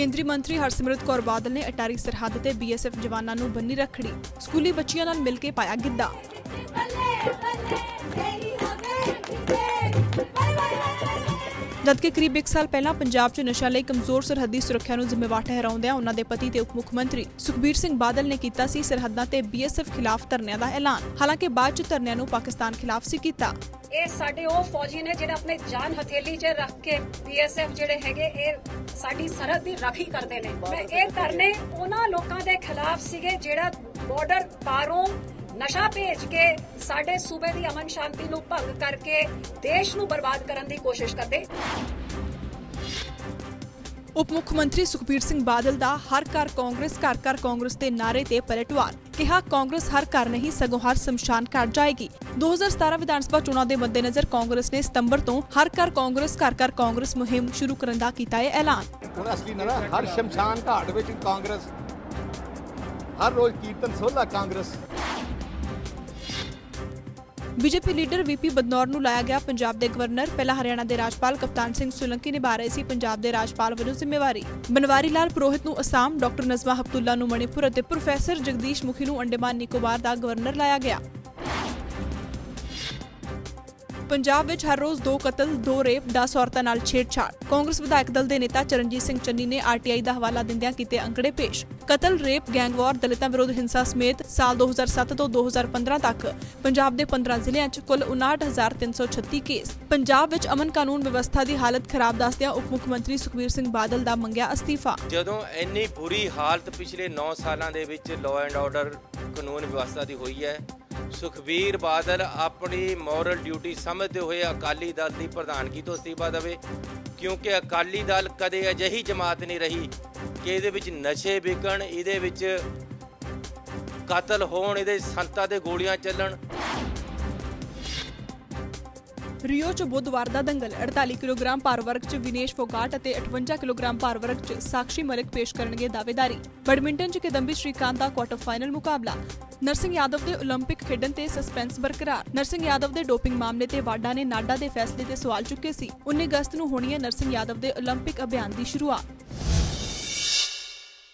ਕੇਂਦਰੀ ਮੰਤਰੀ ਹਰਸਿਮਰਤ ਕੌਰ ਬਾਦਲ ਨੇ ਅਟਾਰੀ ਸਰਹੱਦ ਤੇ ਬੀਐਸਐਫ ਜਵਾਨਾਂ ਨੂੰ ਬੰਨੀ ਰੱਖੜੀ, ਸਕੂਲੀ ਬੱਚਿਆਂ ਨਾਲ ਮਿਲ ਕੇ ਪਾਇਆ ਗਿੱਧਾ। ਬੱਲੇ ਬੱਲੇ, ਤੇਰੀ ਹੋਵੇ ਜਿੱਤੇ। ਬਾਏ ਬਾਏ ਜਦਕਿ ਕਰੀਬ 1 ਸਾਲ ਪਹਿਲਾਂ ਪੰਜਾਬ 'ਚ ਨਸ਼ਾ ਲਈ ਕਮਜ਼ੋਰ ਸਰਹੱਦੀ ਸੁਰੱਖਿਆ ਨੂੰ ਜ਼ਿੰਮੇਵਾਰ ਠਹਿਰਾਉਂਦਿਆਂ ਉਹਨਾਂ ਦੇ ਪਤੀ ਤੇ ਉਪ ਮੁੱਖ ਮੰਤਰੀ ਸੁਖਬੀਰ ਸਿੰਘ ਬਾਦਲ ਨੇ ਕੀਤਾ ਸੀ ਸਰਹੱਦਾਂ ਤੇ ਬੀਐਸਐਫ ਖਿਲਾਫ ਧਰਨਿਆਂ ਦਾ ਐਲਾਨ। ਹਾਲਾਂਕਿ ਬਾਅਦ 'ਚ ਧਰਨਿਆਂ ਨੂੰ ਪਾਕਿਸਤਾਨ ਖਿਲਾਫ ਸੀ ਕੀਤਾ। ਇਹ ਸਾਡੇ ਉਹ ਫੌਜੀ ਨੇ ਜਿਹੜੇ ਆਪਣੇ ਜਾਨ ਹਥੇਲੀ 'ਚ ਰੱਖ ਕੇ ਬੀਐਸਐਫ ਜਿਹੜੇ ਹੈਗੇ, ਇਹ ਸਾਡੀ ਸਰਹੱਦ ਦੀ ਰਾਖੀ ਕਰਦੇ ਨੇ। ਮੈਂ ਇਹ ਧਰਨੇ ਉਹਨਾਂ ਲੋਕਾਂ ਦੇ ਖਿਲਾਫ ਸੀਗੇ ਜਿਹੜਾ ਬਾਰਡਰ ਪਾਰੋਂ ਨਸ਼ਾ ਭੇਜ ਕੇ ਸਾਡੇ ਸੂਬੇ ਦੀ ਅਮਨ ਸ਼ਾਂਤੀ ਨੂੰ ਭੰਗ ਕਰਕੇ ਦੇਸ਼ ਨੂੰ ਬਰਬਾਦ ਕਰਨ ਦੀ ਕੋਸ਼ਿਸ਼ ਕਰਦੇ। ਉਪ ਮੁੱਖ ਮੰਤਰੀ ਸੁਖਬੀਰ ਸਿੰਘ ਬਾਦਲ ਦਾ ਹਰ ਘਰ ਕਾਂਗਰਸ ਘਰ ਘਰ ਕਾਂਗਰਸ ਦੇ ਨਾਰੇ ਤੇ ਪਲਟਵਾਰ। ਕਿਹਾ ਕਾਂਗਰਸ ਹਰ ਘਰ ਨਹੀਂ ਸਗੋਂ ਹਰ ਸ਼ਮਸ਼ਾਨ ਘਾਟ ਜਾਏਗੀ। 2017 ਵਿਧਾਨ ਸਭਾ ਚੋਣਾਂ ਦੇ ਮੱਦੇਨਜ਼ਰ ਕਾਂਗਰਸ ਨੇ ਸਤੰਬਰ ਤੋਂ ਹਰ ਘਰ ਕਾਂਗਰਸ ਘਰ ਘਰ ਕਾਂਗਰਸ ਮੁਹਿੰਮ ਸ਼ੁਰੂ ਕਰਨ ਦਾ ਕੀਤਾ ਹੈ ਐਲਾਨ। ਹੁਣ ਅਸਲੀ ਨਾ ਨਾ ਹਰ ਸ਼ਮਸ਼ਾਨ ਘਾਟ ਵਿੱਚ ਕਾਂਗਰਸ। ਹਰ ਰੋਜ਼ ਕੀਰਤਨ ਸੋਲਾ Congress. BJP leader V P Badnore ਨੂੰ ਲਾਇਆ ਗਿਆ ਪੰਜਾਬ ਦੇ ਗਵਰਨਰ। ਪਹਿਲਾਂ ਹਰਿਆਣਾ ਦੇ ਰਾਜਪਾਲ ਕਪਤਾਨ ਸਿੰਘ ਸੁਲੰਕੀ ਨਿਭਾ ਰਹੇ ਸੀ। ਪੰਜਾਬ ਦੇ ਰਾਜਪਾਲ ਵਜੋਂ ਜ਼ਿੰਮੇਵਾਰੀ। ਬਨਵਾਰੀ ਲਾਲ ਪੁਰੋਹਿਤ ਨੂੰ ਅਸਾਮ, ਡਾਕਟਰ ਨਜ਼ਮਾ ਹਪਤੁੱਲਾ ਨੂੰ ਮਣੀਪੁਰ ਅਤੇ ਪ੍ਰੋਫੈਸਰ ਜਗਦੀਸ਼ ਮੁਖੀ ਨੂੰ ਅੰਡੇਮਾਨ ਨਿਕੋਬਾਰ ਦਾ ਗਵਰਨਰ ਲਾਇਆ ਗਿਆ। ਪੰਜਾਬ ਵਿੱਚ ਹਰ ਰੋਜ਼ ਦੋ ਕਤਲ, ਦੋ ਰੇਪ, 10 ਔਰਤਾਂ ਨਾਲ ਛੇੜਛਾੜ। ਕਾਂਗਰਸ ਵਿਧਾਇਕ ਦਲ ਦੇ ਨੇਤਾ ਚਰਨਜੀਤ ਸਿੰਘ ਚੰਨੀ ਨੇ ਆਰਟੀਆਈ ਦਾ ਹਵਾਲਾ ਦਿੰਦਿਆਂ ਕੀਤੇ ਅੰਕੜੇ ਪੇਸ਼। ਕਤਲ, ਰੇਪ, ਗੈਂਗਵਾਰ, ਦਲਿਤਾਂ ਵਿਰੁੱਧ ਹਿੰਸਾ ਸਮੇਤ ਸਾਲ 2007 ਤੋਂ 2015 ਤੱਕ ਪੰਜਾਬ ਦੇ 15 ਜ਼ਿਲ੍ਹਿਆਂ 'ਚ ਕੁੱਲ 59336 ਕੇਸ। ਪੰਜਾਬ ਵਿੱਚ ਅਮਨ ਕਾਨੂੰਨ ਵਿਵਸਥਾ ਦੀ ਹਾਲਤ ਖਰਾਬ ਦੱਸਦਿਆਂ ਉਪ ਮੁੱਖ ਮੰਤਰੀ ਸੁਖਬੀਰ ਸਿੰਘ ਬਾਦਲ ਦਾ ਮੰਗਿਆ ਅਸਤੀਫਾ। ਜਦੋਂ ਇੰਨੀ ਬੁਰੀ ਹਾਲਤ ਪਿਛਲੇ 9 ਸਾਲਾਂ ਦੇ ਵਿੱਚ ਲਾਅ ਐਂਡ ਆਰਡਰ ਕਾਨੂੰਨ ਵਿਵਸਥਾ ਦੀ ਹੋਈ ਹੈ ਸੁਖਬੀਰ ਬਾਦਲ ਆਪਣੀ ਮੋਰਲ ਡਿਊਟੀ ਸਮਝਦੇ ਹੋਏ ਅਕਾਲੀ ਦਲ ਦੀ ਪ੍ਰਧਾਨਗੀ ਤੋਂ ਅਸਤੀਫਾ ਦੇਵੇ, ਕਿਉਂਕਿ ਅਕਾਲੀ ਦਲ ਕਦੇ ਅਜਿਹੀ ਜਮਾਤ ਨਹੀਂ ਰਹੀ ਕਿ ਇਹਦੇ ਵਿੱਚ ਨਸ਼ੇ ਵਿਕਣ, ਇਹਦੇ ਵਿੱਚ ਕਤਲ ਹੋਣ, ਇਹਦੇ ਸੰਤਾਂ ਦੇ ਗੋਲੀਆਂ ਚੱਲਣ। ਰਿਓ 'ਚ ਬੁੱਧਵਾਰ ਦਾ ਦੰਗਲ 48 ਕਿਲੋਗ੍ਰਾਮ ਭਾਰ ਵਰਗ 'ਚ ਵਿਨੇਸ਼ ਫੋਗਾਟ ਅਤੇ 58 ਕਿਲੋਗ੍ਰਾਮ ਭਾਰ ਵਰਗ 'ਚ ਸਾਕਸ਼ੀ ਮਲਿਕ ਪੇਸ਼ ਕਰਨਗੇ ਦਾਅਵੇਦਾਰੀ। ਬੈਡਮਿੰਟਨ 'ਚ ਕਿਦੰਬੀ ਸ਼੍ਰੀਕਾਂਤ ਦਾ ਕੁਆਟਰ ਫਾਈਨਲ ਮੁਕਾਬਲਾ। ਨਰਸਿੰਘ ਯਾਦਵ ਦੇ 올림픽 ਖੇਡਣ ਤੇ ਸਸਪੈਂਸ ਬਰਕਰਾਰ ਨਰਸਿੰਘ ਯਾਦਵ ਦੇ ਡੋਪਿੰਗ ਮਾਮਲੇ ਤੇ ਵਾਡਾ ਨੇ ਨਾਡਾ ਦੇ ਫੈਸਲੇ ਤੇ ਸਵਾਲ ਚੁੱਕੇ ਸੀ 19 ਅਗਸਤ ਨੂੰ ਹੋਣੀ ਹੈ ਨਰਸਿੰਘ ਯਾਦਵ ਦੇ 올림픽 ਅਭਿਆਨ ਦੀ ਸ਼ੁਰੂਆਤ